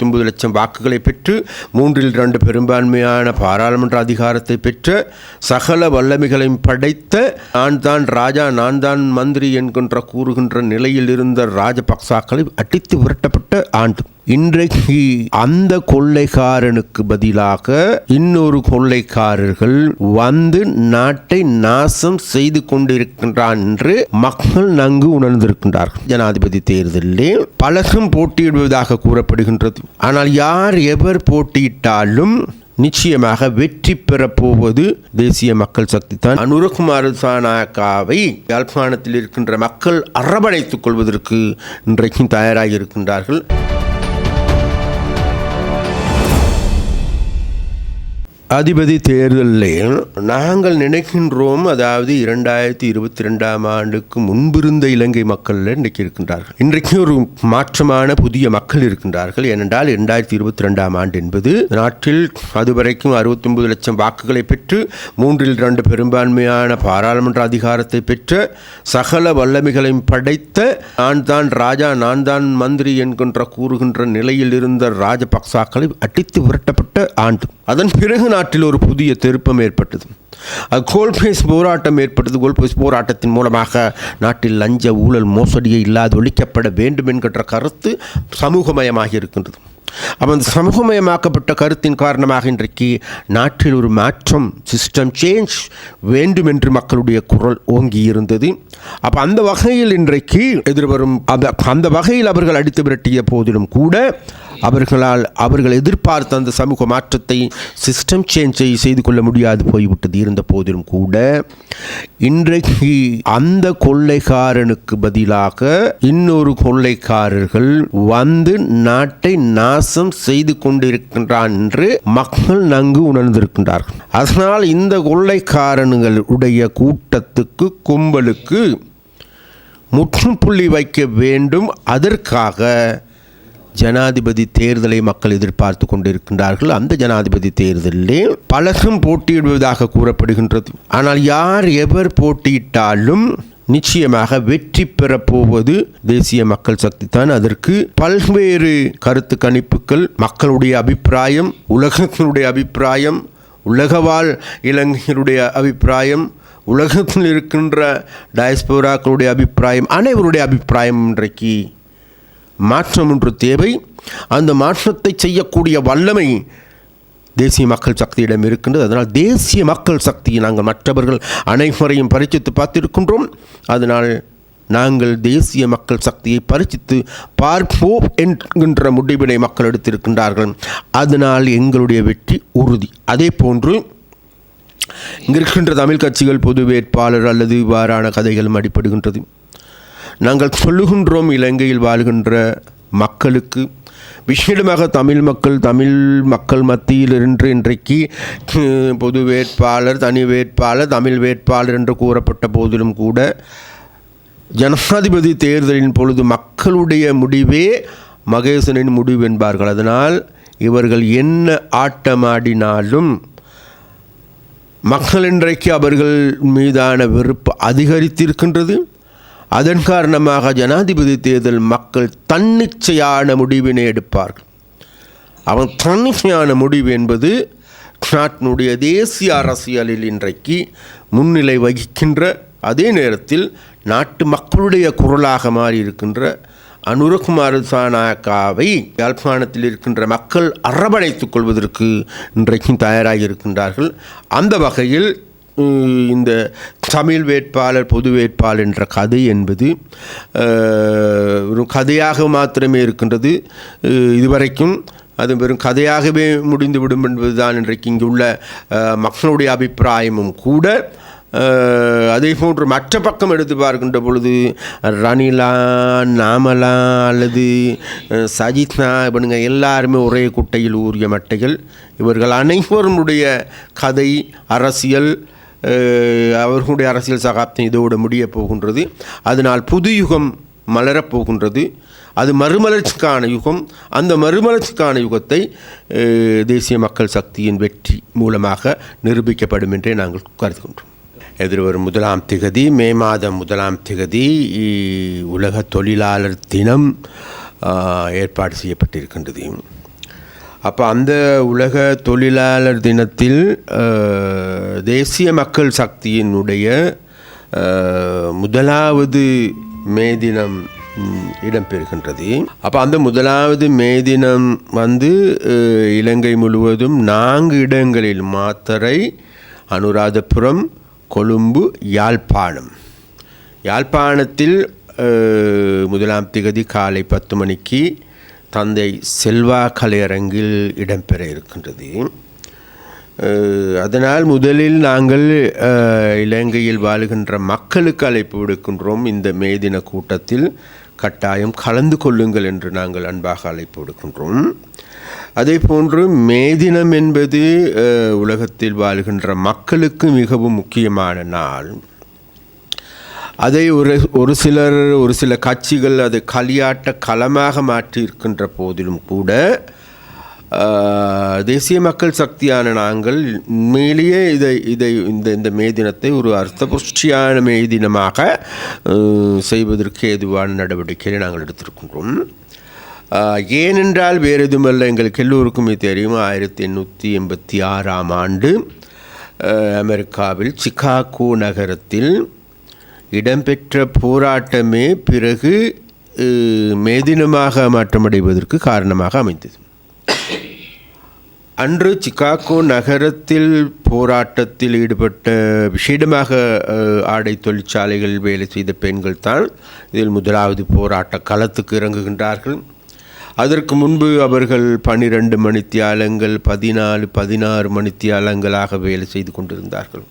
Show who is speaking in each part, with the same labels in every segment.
Speaker 1: ஒன்பது லட்சம் வாக்குகளை பெற்று மூன்றில் இரண்டு பெரும்பான்மையான பாராளுமன்ற அதிகாரத்தை பெற்ற சகல வல்லமைகளையும் படைத்த நான் தான் ராஜா நான் தான் மந்திரி என்கின்ற கூறுகின்ற நிலையில் இருந்த ராஜபக்சாக்களை அடித்து விரட்டப்பட்ட ஆண்டு. இன்றைக்கு அந்த கொள்ளைக்காரனுக்கு பதிலாக இன்னொரு கொள்ளைக்காரர்கள் வந்து நாட்டை நாசம் செய்து கொண்டிருக்கின்றான் என்று மக்கள் நன்கு உணர்ந்திருக்கின்றார்கள். ஜனாதிபதி தேர்தலில் பலரும் போட்டியிடுவதாக கூறப்படுகின்றது. ஆனால் யார் எவர் போட்டியிட்டாலும் நிச்சயமாக வெற்றி பெறப்போவது தேசிய மக்கள் சக்தி தான். அனுரகுமார் சானாக்காவை யாழ்ப்பாணத்தில் இருக்கின்ற மக்கள் அரவணைத்துக் கொள்வதற்கு இன்றைக்கும் தயாராகி இருக்கின்றார்கள் அதிபதி தேர்தலில் நாங்கள் நினைக்கின்றோம் அதாவது இரண்டாயிரத்தி இருபத்தி ரெண்டாம் ஆண்டுக்கு முன்பிருந்த இலங்கை மக்கள் இன்றைக்கு இருக்கின்றார்கள் இன்றைக்கு ஒரு மாற்றமான புதிய மக்கள் இருக்கின்றார்கள். ஏனென்றால் இரண்டாயிரத்தி இருபத்தி ரெண்டாம் ஆண்டு என்பது நாட்டில் அதுவரைக்கும் அறுபத்தி ஒன்பது லட்சம் வாக்குகளை பெற்று மூன்றில் இரண்டு பெரும்பான்மையான பாராளுமன்ற அதிகாரத்தை பெற்ற சகல வல்லமைகளையும் படைத்த நான் தான் ராஜா நான் தான் மந்திரி என்கின்ற கூறுகின்ற நிலையில் இருந்த ராஜபக்சாக்களை அடித்து விரட்டப்பட்ட ஆண்டு. அதன் பிறகு நாட்டில் ஒரு புதிய திருப்பம் ஏற்பட்டது. அது கோல்பேஸ் போராட்டம் ஏற்பட்டது. கோல்பேஸ் போராட்டத்தின் மூலமாக நாட்டில் லஞ்ச ஊழல் மோசடியை இல்லாது ஒழிக்கப்பட வேண்டும் என்கின்ற கருத்து சமூகமயமாகி இருக்கின்றது. அப்போ அந்த சமூகமயமாக்கப்பட்ட கருத்தின் காரணமாக இன்றைக்கு நாட்டில் ஒரு மாற்றம் சிஸ்டம் சேஞ்ச் வேண்டும் என்று மக்களுடைய குரல் ஓங்கி இருந்தது. அப்போ அந்த வகையில் இன்றைக்கு எதிர்வரும் அந்த அந்த வகையில் அவர்கள் அடித்து விரட்டிய போதிலும் கூட அவர்களால் அவர்கள் எதிர்பார்த்த அந்த சமூக மாற்றத்தை சிஸ்டம் சேஞ்சை செய்து கொள்ள முடியாது போய்விட்டது. இருந்த போதிலும் கூட இன்றைக்கு அந்த கொள்ளைக்காரனுக்கு பதிலாக இன்னொரு கொள்ளைக்காரர்கள் வந்து நாட்டை நாசம் செய்து கொண்டிருக்கின்றான் என்று மக்கள் நன்கு உணர்ந்திருக்கின்றார்கள். அதனால் இந்த கொள்ளைக்காரனுடைய கூட்டத்துக்கு கும்பலுக்கு முற்றுப்புள்ளி வைக்க வேண்டும். அதற்காக ஜனாதிபதி தேர்தலை மக்கள் எதிர்பார்த்து கொண்டிருக்கின்றார்கள். அந்த ஜனாதிபதி தேர்தலிலே பலரும் போட்டியிடுவதாக கூறப்படுகின்றது. ஆனால் யார் எவர் போட்டியிட்டாலும் நிச்சயமாக வெற்றி பெறப்போவது தேசிய மக்கள் சக்தி தான் அதற்கு பல்வேறு கருத்து கணிப்புகள் மக்களுடைய அபிப்பிராயம் உலகத்தினுடைய அபிப்பிராயம் உலகவாழ் இளைஞருடைய அபிப்பிராயம் உலகத்தில் இருக்கின்ற டயஸ்போராக்களுடைய அபிப்பிராயம் அனைவருடைய அபிப்பிராயம் இன்றைக்கு மாற்றம் ஒன்று தேவை அந்த மாற்றத்தை செய்யக்கூடிய வல்லமை தேசிய மக்கள் சக்தியிடம் இருக்கின்றது. அதனால் தேசிய மக்கள் சக்தியை நாங்கள் மற்றவர்கள் அனைவரையும் பரிச்சித்து பார்த்திருக்கின்றோம். அதனால் நாங்கள் தேசிய மக்கள் சக்தியை பரிச்சித்து பார்ப்போம் என்கின்ற முடிவினை மக்கள் எடுத்திருக்கின்றார்கள். அதனால் எங்களுடைய வெற்றி உறுதி. அதே போன்று இங்கே இருக்கின்ற தமிழ் கட்சிகள் பொது வேட்பாளர் அல்லது இவ்வாறான கதைகளும் அடிப்படுகின்றது நாங்கள் சொல்லுகின்றோம் இலங்கையில் வாழ்கின்ற மக்களுக்கு. விஷயமாக தமிழ் மக்கள் தமிழ் மக்கள் மத்தியில் இன்று இன்றைக்கு பொது வேட்பாளர் தனி வேட்பாளர் தமிழ் வேட்பாளர் என்று கூறப்பட்ட போதிலும் கூட ஜனாதிபதி தேர்தலின் பொழுது மக்களுடைய முடிவே மகேசனின் முடிவு என்பார்கள். அதனால் இவர்கள் என்ன ஆட்டமாடினாலும் மக்கள் இன்றைக்கு அவர்கள் மீதான வெறுப்பு அதிகரித்திருக்கின்றது. அதன் காரணமாக ஜனாதிபதி தேர்தல் மக்கள் தன்னிச்சையான முடிவினை எடுப்பார்கள். அவன் தன்னிச்சையான முடிவு என்பது நாட்டினுடைய தேசிய அரசியலில் இன்றைக்கு முன்னிலை வகிக்கின்ற அதே நேரத்தில் நாட்டு மக்களுடைய குரலாக மாறி இருக்கின்ற அனுரகுமார் சானாக்காவை யாழ்ப்பாணத்தில் இருக்கின்ற மக்கள் அரவணைத்துக் கொள்வதற்கு இன்றைக்கும் தயாராகி இருக்கின்றார்கள் அந்த வகையில் இந்த தமிழ் வேட்பாளர் பொது வேட்பாளர் என்ற கதை என்பது ஒரு கதையாக மாத்திரமே இருக்கின்றது. இதுவரைக்கும் அது வெறும் கதையாகவே முடிந்துவிடும் என்பதுதான் இன்றைக்கு இங்குள்ள மக்களுடைய அபிப்பிராயமும் கூட. அதே போன்று மற்ற பக்கம் எடுத்து பார்க்கின்ற பொழுது ரணிலா நாமலா அல்லது சஜித்னா இவனுங்க எல்லாருமே ஒரே குட்டையில் ஊறிய மட்டைகள். இவர்கள் அனைவருடைய கதை அரசியல் அவர்களுடைய அரசியல் சகாப்தம் இதோடு முடிய போகின்றது. அதனால் புது யுகம் மலரப் போகின்றது. அது மறுமலர்ச்சிக்கான யுகம். அந்த மறுமலர்ச்சிக்கான யுகத்தை தேசிய மக்கள் சக்தியின் வெற்றி மூலமாக நிரூபிக்கப்படும் என்றே நாங்கள் கருதுகின்றோம். எதிர்வரும் முதலாம் திகதி மே மாதம் முதலாம் திகதி உலக தொழிலாளர் தினம் ஏற்பாடு செய்யப்பட்டிருக்கின்றது. அப்போ அந்த உலக தொழிலாளர் தினத்தில் தேசிய மக்கள் சக்தியினுடைய முதலாவது மே தினம் இடம்பெறுகின்றது. அப்போ அந்த முதலாவது மே தினம் வந்து இலங்கை முழுவதும் நான்கு இடங்களில் மாத்தரை அனுராதபுரம் கொழும்பு யாழ்ப்பாணம். யாழ்ப்பாணத்தில் முதலாம் திகதி காலை பத்து மணிக்கு தந்தை செல்வா கலையரங்கில் இடம்பெற இருக்கின்றது. அதனால் முதலில் நாங்கள் இலங்கையில் வாழுகின்ற மக்களுக்கு அழைப்பு விடுக்கின்றோம். இந்த மே தின கூட்டத்தில் கட்டாயம் கலந்து கொள்ளுங்கள் என்று நாங்கள் அன்பாக அழைப்பு விடுக்கின்றோம். அதே போன்று மே தினம் என்பது உலகத்தில் வாழ்கின்ற மக்களுக்கு மிகவும் முக்கியமான நாள். அதை ஒரு ஒரு சிலர் ஒரு சில கட்சிகள் அது களியாட்ட களமாக மாற்றியிருக்கின்ற போதிலும் கூட தேசிய மக்கள் சக்தியான நாங்கள் உண்மையிலேயே இதை இதை இந்த இந்த மே தினத்தை ஒரு அர்த்தபுஷ்டியான மே தினமாக செய்வதற்கு ஏதுவான நடவடிக்கைகளை நாங்கள் எடுத்திருக்கின்றோம். ஏனென்றால் வேறு எதுவுமல்ல எங்களுக்கு எல்லோருக்குமே தெரியும் ஆயிரத்தி எண்ணூற்றி எண்பத்தி ஆறாம் ஆண்டு அமெரிக்காவில் சிகாகோ நகரத்தில் இடம்பெற்ற போராட்டமே பிறகு மேதினமாக மாற்றமடைவதற்கு காரணமாக அமைந்தது. அன்று சிகாகோ நகரத்தில் போராட்டத்தில் ஈடுபட்ட விசேடமாக ஆடை தொழிற்சாலைகள் வேலை செய்த பெண்கள் தான் இதில் முதலாவது போராட்ட களத்துக்கு இறங்குகின்றார்கள். அதற்கு முன்பு அவர்கள் பன்னிரண்டு மணித்தியாலங்கள் பதினாலு பதினாறு மணித்தியாலங்களாக வேலை செய்து கொண்டிருந்தார்கள்.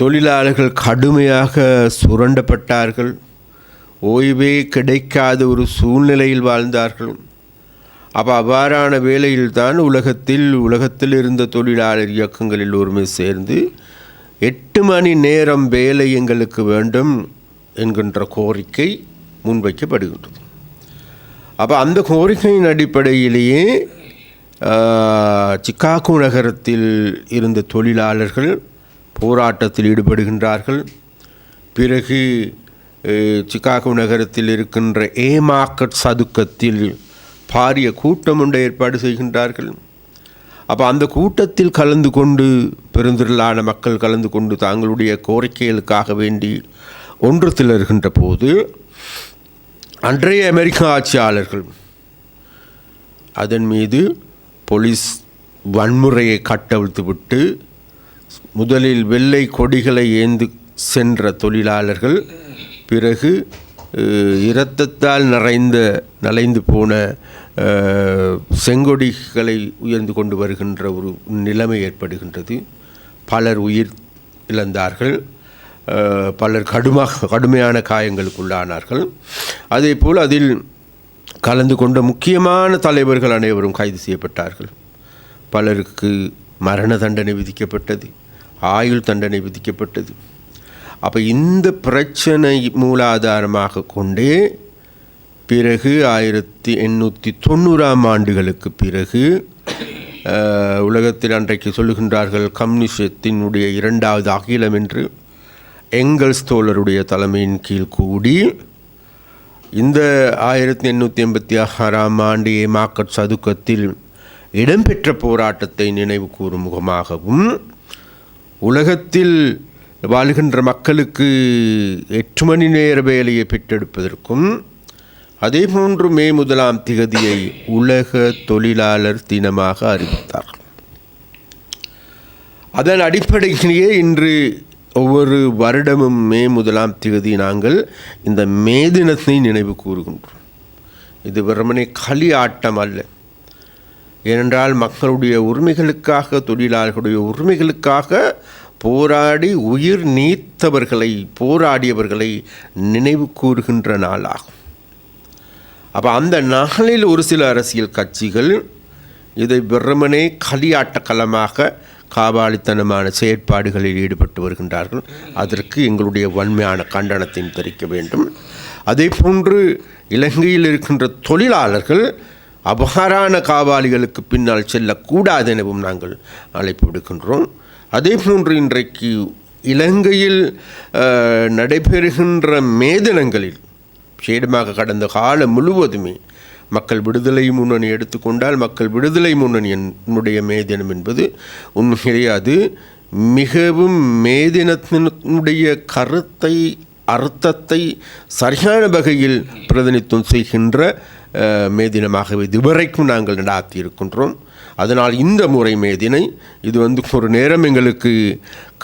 Speaker 1: தொழிலாளர்கள் கடுமையாக சுரண்டப்பட்டார்கள். ஓய்வே கிடைக்காத ஒரு சூழ்நிலையில் வாழ்ந்தார்கள். அப்போ அவ்வாறான வேலையில்தான் உலகத்தில் உலகத்தில் இருந்த தொழிலாளர் இயக்கங்கள் எல்லோருமே சேர்ந்து எட்டு மணி நேரம் வேலை எங்களுக்கு வேண்டும் என்கின்ற கோரிக்கை முன்வைக்கப்படுகின்றது. அப்போ அந்த கோரிக்கையின் அடிப்படையிலேயே சிக்காகோ நகரத்தில் இருந்த தொழிலாளர்கள் போராட்டத்தில் ஈடுபடுகின்றார்கள். பிறகு சிக்காகோ நகரத்தில் இருக்கின்ற ஏ மார்க்கெட் சதுக்கத்தில் பாரிய கூட்டம் ஒன்றை ஏற்பாடு செய்கின்றார்கள். அப்போ அந்த கூட்டத்தில் கலந்து கொண்டு பெருந்திரளான மக்கள் கலந்து கொண்டு தாங்களுடைய கோரிக்கைகளுக்காக வேண்டி ஒன்று திளறுகின்ற போது அன்றைய அமெரிக்க ஆட்சியாளர்கள் அதன் மீது போலீஸ் வன்முறையை கட்டவிழ்த்து விட்டு முதலில் வெள்ளை கொடிகளை ஏந்து சென்ற தொழிலாளர்கள் பிறகு இரத்தத்தால் நிறைந்த நலைந்து போன செங்கொடிகளை உயர்ந்து கொண்டு வருகின்ற ஒரு நிலைமை ஏற்படுகின்றது. பலர் உயிர் இழந்தார்கள். பலர் கடுமாக கடுமையான காயங்களுக்குள்ளானார்கள். அதேபோல் அதில் கலந்து கொண்ட முக்கியமான தலைவர்கள் அனைவரும் கைது செய்யப்பட்டார்கள். பலருக்கு மரண தண்டனை விதிக்கப்பட்டது. ஆயுள் தண்டனை விதிக்கப்பட்டது. அப்போ இந்த பிரச்சனை மூலாதாரமாக கொண்டே பிறகு ஆயிரத்தி எண்ணூற்றி தொண்ணூறாம் ஆண்டுகளுக்கு பிறகு உலகத்தில் அன்றைக்கு சொல்லுகின்றார்கள் கம்யூனிசத்தினுடைய இரண்டாவது அகிலம் என்று எங்கல்ஸ் தோழருடைய தலைமையின் கீழ் கூடி இந்த ஆயிரத்தி எண்ணூற்றி எண்பத்தி ஆறாம் ஆண்டு ஏமாக்கட் சதுக்கத்தில் இடம்பெற்ற போராட்டத்தை நினைவு கூறும் முகமாகவும் உலகத்தில் வாழ்கின்ற மக்களுக்கு எட்டு மணி நேர வேலையை பெற்றெடுப்பதற்கும் அதேபோன்று மே முதலாம் திகதியை உலக தொழிலாளர் தினமாக அறிவித்தார். அதன் அடிப்படையிலேயே இன்று ஒவ்வொரு வருடமும் மே முதலாம் திகதி நாங்கள் இந்த மே தினத்தை நினைவு கூறுகின்றோம். இது வெறுமனே களி ஆட்டம் அல்ல. ஏனென்றால் மக்களுடைய உரிமைகளுக்காக தொழிலாளர்களுடைய உரிமைகளுக்காக போராடி உயிர் நீத்தவர்களை போராடியவர்களை நினைவு கூறுகின்ற நாளாகும். அப்போ அந்த நாளில் ஒரு சில அரசியல் கட்சிகள் இதை வெறுமனே களியாட்ட களமாக காபாலித்தனமான செயற்பாடுகளில் ஈடுபட்டு வருகின்றார்கள். அதற்கு எங்களுடைய வன்மையான கண்டனத்தையும் தெரிவிக்க வேண்டும். அதே போன்று இலங்கையில் இருக்கின்ற தொழிலாளர்கள் அபகாரான காவாலிகளுக்கு பின்னால் செல்லக்கூடாது எனவும் நாங்கள் அழைப்பு விடுக்கின்றோம். அதே போன்று இன்றைக்கு இலங்கையில் நடைபெறுகின்ற மேதனங்களில் சேடமாக கடந்த காலம் முழுவதுமே மக்கள் விடுதலை முன்னணி எடுத்துக்கொண்டால் மக்கள் விடுதலை முன்னணியினுடைய மே தினம் என்பது உண்மையிலேயே அது மிகவும் மே தினத்தினுடைய கருத்தை அர்த்தத்தை சரியான வகையில் பிரதிநிதித்துவம் செய்கின்ற மே தினமாக இதுவரைக்கும் நாங்கள் நடாத்தி இருக்கின்றோம் அதனால் இந்த முறை மே தினை இது வந்து ஒரு நேரம் எங்களுக்கு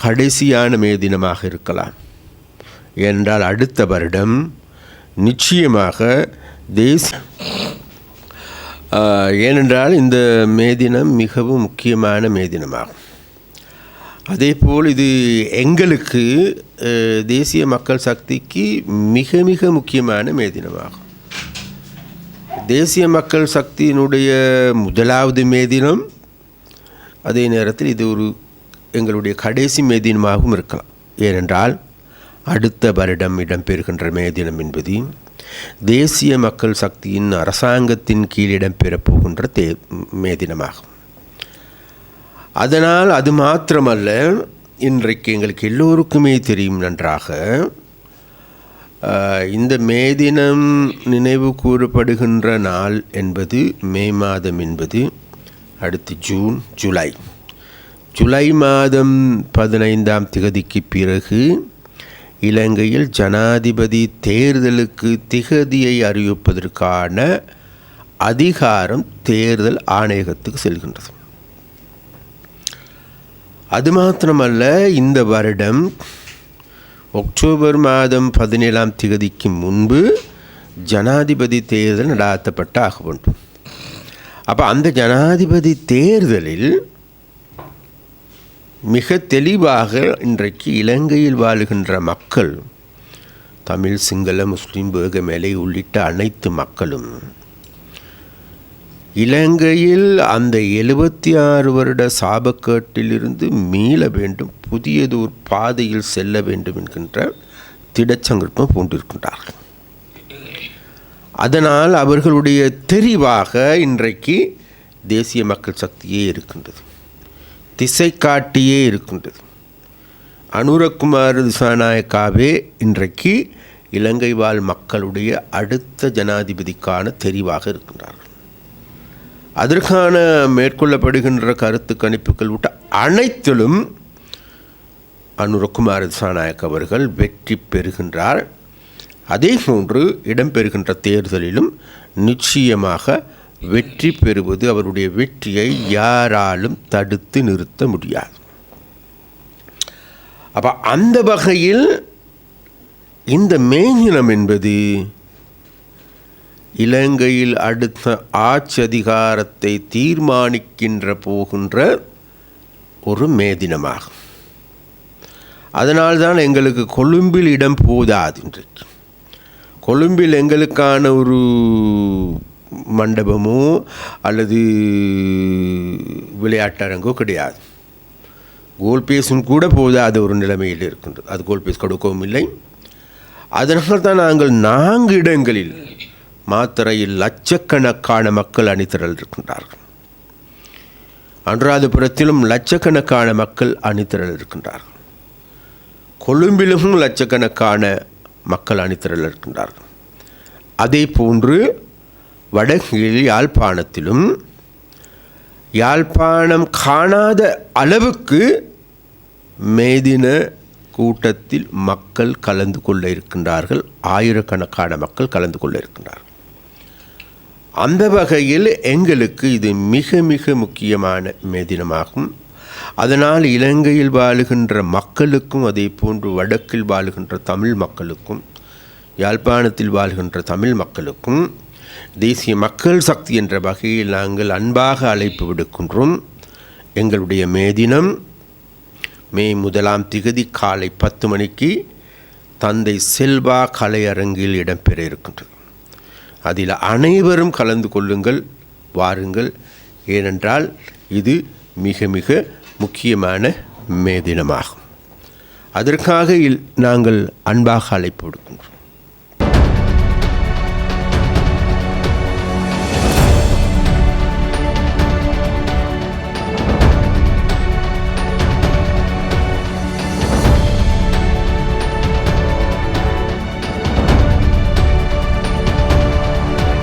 Speaker 1: கடைசியான மே தினமாக இருக்கலாம். ஏனென்றால் அடுத்த வருடம் நிச்சயமாக தேசிய ஏனென்றால் இந்த மே தினம் மிகவும் முக்கியமான மே தினமாகும். அதேபோல் இது எங்களுக்கு தேசிய மக்கள் சக்திக்கு மிக மிக முக்கியமான மே தினமாகும். தேசிய மக்கள் சக்தியினுடைய முதலாவது மே தினம் அதே நேரத்தில் இது ஒரு எங்களுடைய கடைசி மே தினமாகவும் இருக்கலாம். ஏனென்றால் அடுத்த வருடம் இடம்பெறுகின்ற மே தினம் என்பது தேசிய மக்கள் சக்தியின் அரசாங்கத்தின் கீழ் இடம்பெறப் போகின்ற தே மே தினமாகும் அதனால் அது மாத்திரமல்ல இன்றைக்கு எங்களுக்கு எல்லோருக்குமே தெரியும் நன்றாக இந்த மே தினம் நினைவு கூறப்படுகின்ற நாள் என்பது மே மாதம் என்பது அடுத்து ஜூன் ஜூலை. ஜூலை மாதம் பதினைந்தாம் திகதிக்கு பிறகு இலங்கையில் ஜனாதிபதி தேர்தலுக்கு திகதியை அறிவிப்பதற்கான அதிகாரம் தேர்தல் ஆணையகத்துக்கு செல்கின்றது. அது மாத்திரமல்ல இந்த வருடம் அக்டோபர் மாதம் பதினேழாம் திகதிக்கு முன்பு ஜனாதிபதி தேர்தல் நடாத்தப்பட்ட ஆக வேண்டும். அப்போ அந்த ஜனாதிபதி தேர்தலில் மிக தெளிவாக இன்றைக்கு இலங்கையில் வாழுகின்ற மக்கள் தமிழ் சிங்கள முஸ்லீம் வேகமேலை உள்ளிட்ட அனைத்து மக்களும் இலங்கையில் அந்த எழுபத்தி ஆறு வருட சாபக்கேட்டிலிருந்து மீள வேண்டும் புதியது பாதையில் செல்ல வேண்டும் என்கின்ற திடச்சங்கல்பம் பூண்டிருக்கின்றார்கள். அதனால் அவர்களுடைய தெரிவாக இன்றைக்கு தேசிய மக்கள் சக்தியே இருக்கின்றது திசை காட்டியே இருக்கின்றது. அனுரகுமார் திசாநாயக்காவே இன்றைக்கு இலங்கை வாழ் மக்களுடைய அடுத்த ஜனாதிபதிக்கான தெரிவாக இருக்கின்றார்கள். அதற்கான மேற்கொள்ளப்படுகின்ற கருத்து கணிப்புகள் விட்ட அனைத்திலும் அனுரகுமார் திசாநாயக் அவர்கள் வெற்றி பெறுகின்றார். அதே போன்று இடம்பெறுகின்ற தேர்தலிலும் நிச்சயமாக வெற்றி பெறுவது அவருடைய வெற்றியை யாராலும் தடுத்து நிறுத்த முடியாது. அப்போ அந்த வகையில் இந்த மேஞ்சினம் என்பது இலங்கையில் அடுத்த ஆட்சி அதிகாரத்தை தீர்மானிக்கின்ற போகின்ற ஒரு மேதினமாகும் அதனால்தான் எங்களுக்கு கொழும்பில் இடம் போதாது இன்றைக்கு கொழும்பில் எங்களுக்கான ஒரு மண்டபமோ அல்லது விளையாட்டரங்கோ கிடையாது. கோல் பேஸும் கூட போதாத ஒரு நிலைமையில் இருக்கின்றது. அது கோல் பேஸ் கொடுக்கவும் இல்லை. அதனால் தான் நாங்கள் நான்கு இடங்களில் மாத்திரையில் லட்சக்கணக்கான மக்கள் அணிதிரள் இருக்கின்றார்கள் அனுராதபுரத்திலும் லட்சக்கணக்கான மக்கள் அணிதிரள் இருக்கின்றார்கள் கொழும்பிலும் லட்சக்கணக்கான மக்கள் அணிதிரள் இருக்கின்றார்கள் அதே போன்று வடகில் யாழ்ப்பாணத்திலும் யாழ்ப்பாணம் காணாத அளவுக்கு மேதின கூட்டத்தில் மக்கள் கலந்து கொள்ள இருக்கின்றார்கள். ஆயிரக்கணக்கான மக்கள் கலந்து கொள்ள இருக்கின்றார்கள். அந்த வகையில் எங்களுக்கு இது மிக மிக முக்கியமான மேதினமாகும். அதனால் இலங்கையில் வாழுகின்ற மக்களுக்கும் அதே போன்று வடக்கில் வாழுகின்ற தமிழ் மக்களுக்கும் யாழ்ப்பாணத்தில் வாழ்கின்ற தமிழ் மக்களுக்கும் தேசிய மக்கள் சக்தி என்ற வகையில் நாங்கள் அன்பாக அழைப்பு விடுக்கின்றோம். எங்களுடைய மேதினம் மே முதலாம் திகதி காலை பத்து மணிக்கு தந்தை செல்வா கலையரங்கில் இடம்பெற இருக்கின்றது. அதில் அனைவரும் கலந்து கொள்ளுங்கள் வாருங்கள். ஏனென்றால் இது மிக மிக முக்கியமான மே தினமாகும் அதற்காக இல் நாங்கள் அன்பாக அழைப்பு விடுக்கின்றோம்.